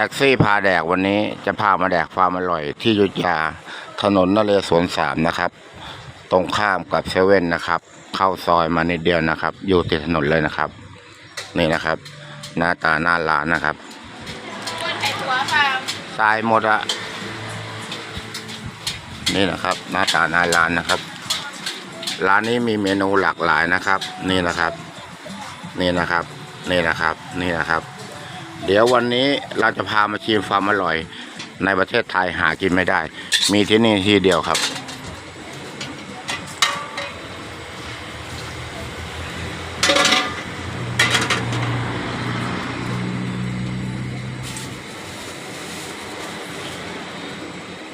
ท็กซี่พาแดกวันนี้จะพามาแดกความอร่อย ที่อยุธยาถนนนเรศวรสามนะครับ ตรงข้ามกับเซเว่นนะครับ เข้าซอยมานิดเดียวนะครับ อยู่ติดถนนเลยนะครับ นี่นะครับ หน้าตาหน้าร้านนะครับคนไข่ตัวเปล่าทรายหมดอะนี่นะครับ หน้าตาหน้าร้านนะครับ ร้านนี้มีเมนูหลากหลายนะครับ นี่นะครับ นี่นะครับ นี่นะครับนี่นะครับ เดี๋ยววันนี้เราจะพามาชิมความอร่อย ในประเทศไทยหากินไม่ได้ มีที่นี่ที่เดียวครับ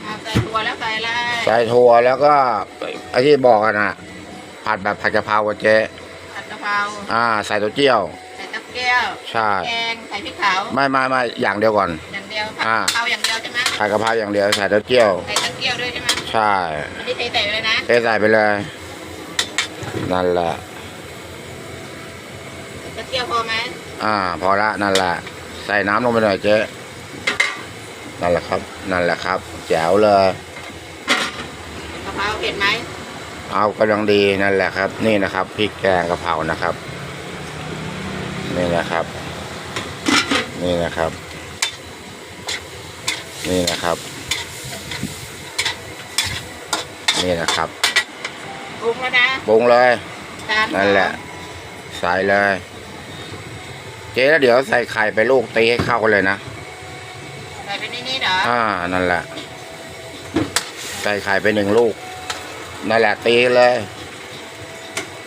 อ่าใส่ถั่วแล้วใส่อะไรใส่ถั่วแล้วก็ไอ้ที่บอกกันนะผัดแบบผัดกะเพราอะเจ๊ผัดกะเพราอ่า ใส่ตัวเจี้ยว ใส่ตับแก้วใช่ แกงใส่พริกขาวไม่ไม่ไม่อย่างเดียวก่อน อย่างเดียวผัดอ่า กะเพราอย่างเดียวใช่ไหมผัดกะเพราอย่างเดียวใส่ตัวเจี้ยว ใส่ตับแก้วด้วยใช่ไหมใช่อันนี้เทใส่ไปเลยนะเทใส่ไปเลย นั่นแหละตับแก้วพอไหมอ่า พอละนั่นแหละใส่น้ำลงไปหน่อยเจ๊นั่นแหละครับ นั่นแหละครับ แจ๋วเลย กะเพราเผ็ดไหมเอากำลังดีนั่นแหละครับ นี่นะครับพริกแกงกะเพรานะครับ นี่นะครับ นี่นะครับ นี่นะครับ นี่นะครับปรุงแล้วนะปรุงเลยจานนั่นแหละ ใส่เลย เจ๊แล้วเดี๋ยวใส่ไข่ไปลูกตีให้เข้ากันเลยนะ ใส่ไปในนี้เหรออ่า นั่นแหละ ใส่ไข่ไปหนึ่งลูก นั่นแหละตีเลย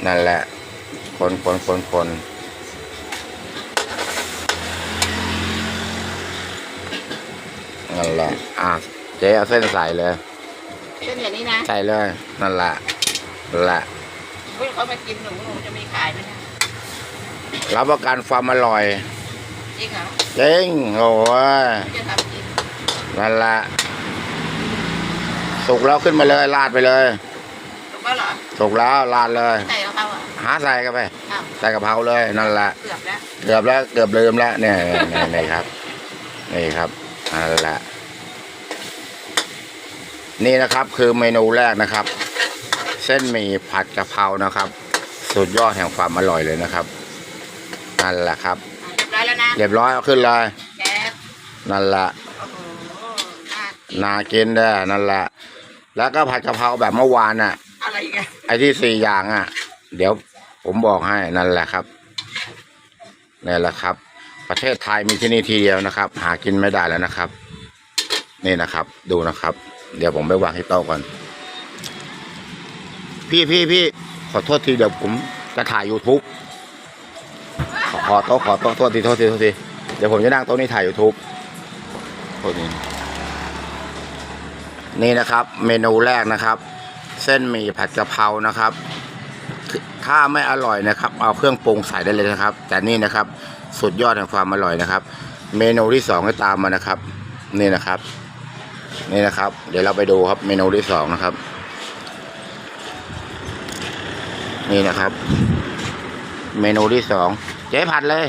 นั่นแหละ คนคนคนคน นั่นแหละ อะ เจ๊เอาเส้นใส่เลย เส้นอย่างนี้นะใส่เลย นั่นแหละนั่นแหละเฮ้ยเขามากินหนูหนูจะมีขายไหมเนะรับประกันความอร่อย จริงเหรอจริงโอ้ยจะทำกินนั่นแหละ สุกแล้วขึ้นมาเลยลาดไปเลย ถูกแล้วเหรอสุกแล้วลาดเลย ใส่กะเพราอะหาใส่กันไป อ้าวใส่กะเพราเลยนั่นแหละ เกือบแล้ว เกือบแล้วเกือบลืมแล้วเนี่ยนี่นี่ครับ นี่ครับ นั่นแหละ นี่นะครับคือเมนูแรกนะครับ เส้นหมี่ผัดกะเพรานะครับ สุดยอดแห่งความอร่อยเลยนะครับนั่นแหละครับอะเรียบร้อยแล้วนะเรียบร้อยเอาขึ้นเลยแก๊สนั่นแหละโอ้โหน่ากินนากินได้อนั่นแหละ แล้วก็ผัดกะเพราแบบเมื่อวานน่ะ อะไรอีกันไอ้ที่สี่อย่างอะ เดี๋ยวผมบอกให้นั่นแหละครับนี่แหละครับ ประเทศไทยมีที่นี่ทีเดียวนะครับ หากินไม่ได้แล้วนะครับ นี่นะครับ ดูนะครับ เดี๋ยวผมไปวางที่โต๊ะก่อน พี่พี่พี่ขอโทษทีเดี๋ยวผมจะถ่าย YouTube ขอขอโต๊ะขอโต๊ะโทษทีโทษทีโทษทีเดี๋ยวผมจะนั่งโต๊ะนี้ถ่าย YouTube โทษทีนี่นะครับ เมนูแรกนะครับ เส้นหมี่ผัดกะเพรานะครับ ถ้าไม่อร่อยนะครับ เอาเครื่องปรุงใส่ได้เลยนะครับ แต่นี่นะครับ สุดยอดแห่งความอร่อยนะครับ เมนูที่สองให้ตามมานะครับ นี่นะครับ นี่นะครับ เดี๋ยวเราไปดูครับเมนูที่สองนะครับ นี่นะครับ เมนูที่สองเจ๊ผัดเลย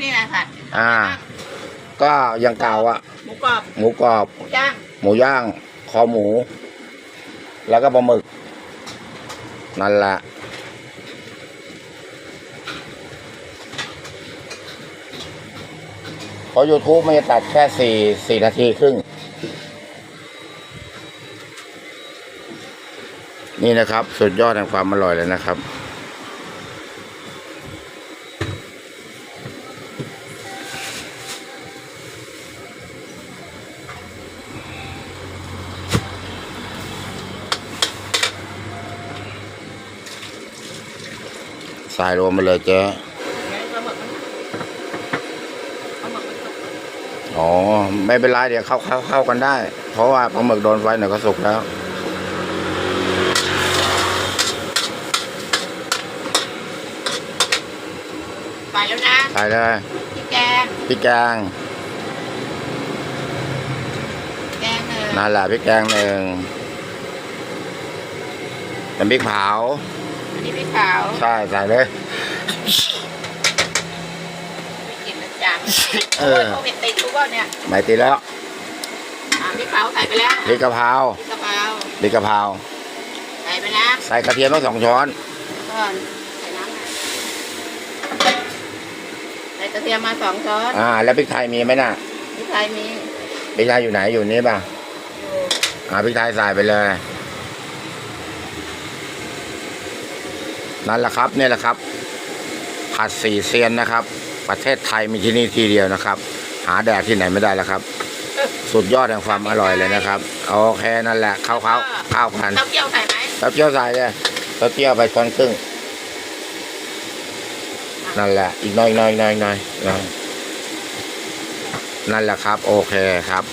นี่นะผัดอ่า ก็อยังเก่าอะหมูกรอบหมูกรอบ หมูย่างหมูย่าง คอหมู แล้วก็ปลาหมึก นั่นแหละ เพราะ YouTube มันจะตัดแค่สี่สี่นาทีครึ่ง นี่นะครับ สุดยอดแห่งความอร่อยเลยนะครับ ใส่รวมมาเลยเจ๊ ไงปลาหมึกมันปลาหมึกมันสุก อ๋อไม่เป็นไรเดี๋ยวเข้าเข้าเข้ากันได้ เพราะว่าปลาหมึกโดนไฟหน่อยก็สุกแล้วไปแล้วนะใส่เลยพริกแกงพริกแกงแกงเออนั่นแหละพริกแกงหนึ่งน้ำพริกเผาอันนี้พริกขาว ใช่ใส่เลย ไม่กินนะจาน เออโควิดติดทุกวันเนี่ยไม่ติดแล้วอะพริกเผาใส่ไปแล้วพริกกะเพราพริกกะเพราพริกกะเพราใส่ไปนะใส่กระเทียมมาสองช้อนก่อนใส่น้ำหน่อยใส่กระเทียมมาสองช้อนอ่า แล้วพริกไทยมีไหมน่ะพริกไทยมีพริกไทยอยู่ไหนอยู่นี่ป่ะอยู่อ่าพริกไทยใส่ไปเลยนั่นแหละครับนี่แหละครับผัดสี่เซียนนะครับ ประเทศไทยมีที่นี่ที่เดียวนะครับ หาแดกที่ไหนไม่ได้แล้วครับ สุดยอดแห่งความอร่อยเลยนะครับโอเคนั่นแหละข้าวข้าวข้าวพันเต้าเจี้ยวใส่ไหมเต้าเจี้ยวใส่เลยเต้าเจี้ยวไปช้อนครึ่งนั่นแหละ อีกหน้อยอีกหน้อยอีกหน้อยอีกหน้อยอีกหน้อยนั่นแหละครับ โอเคครับ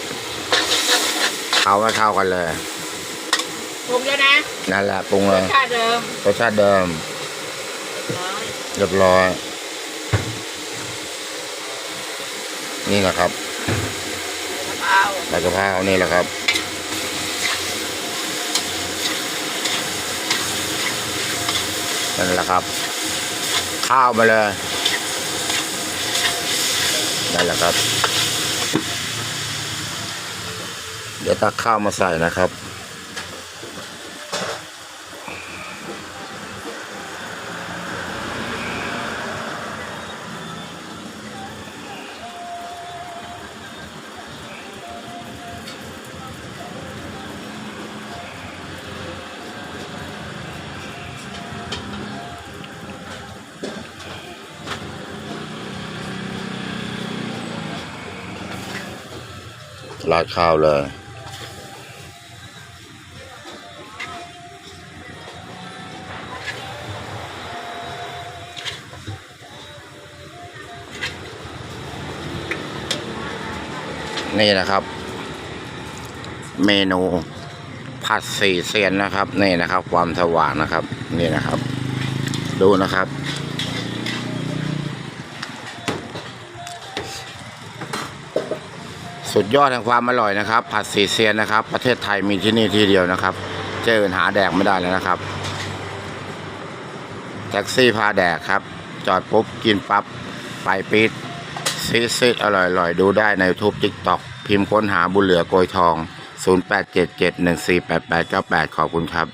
เขาไม่เข้ากันเลยปรุงแล้วนะนั่นแหละปรุงเลรยสชาติเดิมรสชาติเดิมร้อยเรียบร้อย นี่แหละครับกะเพราใบกะเพรานี่แหละครับ นั่นแหละครับ ข้าวมาเลยนั่นแหละครับ เดี๋ยวตักข้าวมาใส่นะครับ ราดข้าวเลย นี่นะครับ เมนูผัดสี่เซียนนะครับ นี่นะครับ ความสว่างนะครับ นี่นะครับ ดูนะครับ สุดยอดแห่งความอร่อยนะครับ ผัดสีเซียนนะครับ ประเทศไทยมีที่นี่ที่เดียวนะครับเจอหาแดกไม่ได้แล้วนะครับ แท็กซี่พาแดกครับ จอดปุ๊บกินปั๊บไปปิดซีซีอร่อยอร่อยดูได้ใน YouTube TikTok พิมพ์ค้นหาบุญเหลือโกยทอง 0877148898 ขอบคุณครับ